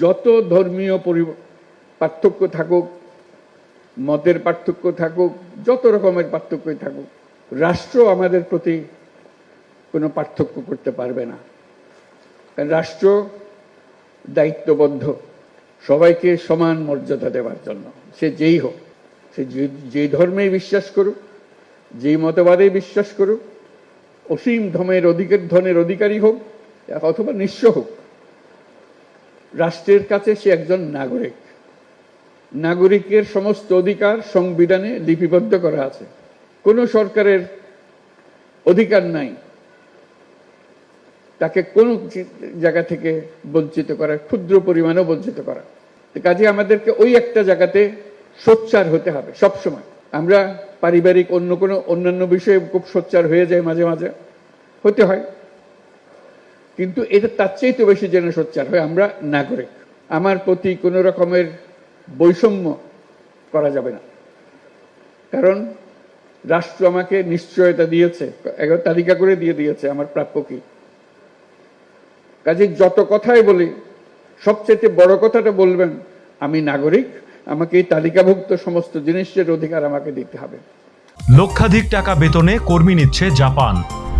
যত ধর্মীয় পরি- পার্থক্য থাকুক, মতের পার্থক্য থাকুক, যত রকমের পার্থক্যই থাকুক, রাষ্ট্র আমাদের প্রতি কোনো পার্থক্য করতে পারবে না। কারণ রাষ্ট্র দায়িত্ববদ্ধ। সবাইকে সমান মর্যাদা দেওয়ার জন্য। সে যেই হোক, সে যে- যেই ধর্মেই বিশ্বাস করুক, যেই মতবাদে বিশ্বাস করুক, অসীম ধমের অধিকের ধনের অধিকারী হোক, অথবা নিঃস্ব হোক রাষ্ট্রের কাছে সে একজন নাগরিক। নাগরিকের সমস্ত অধিকার সংবিধানে লিপিবদ্ধ করা আছে। কোনো সরকারের অধিকার নাই। তাকে কোন জায়গা থেকে বঞ্চিত করা, ক্ষুদ্র পরিমাণও বঞ্চিত করা। কাজে আমাদেরকে ওই একটা জায়গাতে সোচ্চার হতে হবে সব সময় আমরা পারিবারিক অন্য কোনো অন্যান্য বিষয়ে খুব সোচ্চার হয়ে যায় মাঝে মাঝে। হতে হয়। কিন্তু এটা তার চেয়ে তো বেশি যেন সোচ্চার হয় আমরা নাগরিক। আমার প্রতি কোনো রকমের বৈষম্য করা যাবে না। কারণ রাষ্ট্র আমাকে নিশ্চয়তা দিয়েছে একবার তালিকা করে দিয়ে দিয়েছে আমার প্রাপ্য কি। কাজে যত কথাই বলি সবচেয়ে বড় কথাটা বলবেন, আমি নাগরিক, আমাকে এই তালিকাভুক্ত সমস্ত জিনিসের অধিকার আমাকে দিতে হবে। লক্ষাধিক টাকা বেতনে কর্মী নিচ্ছে জাপান।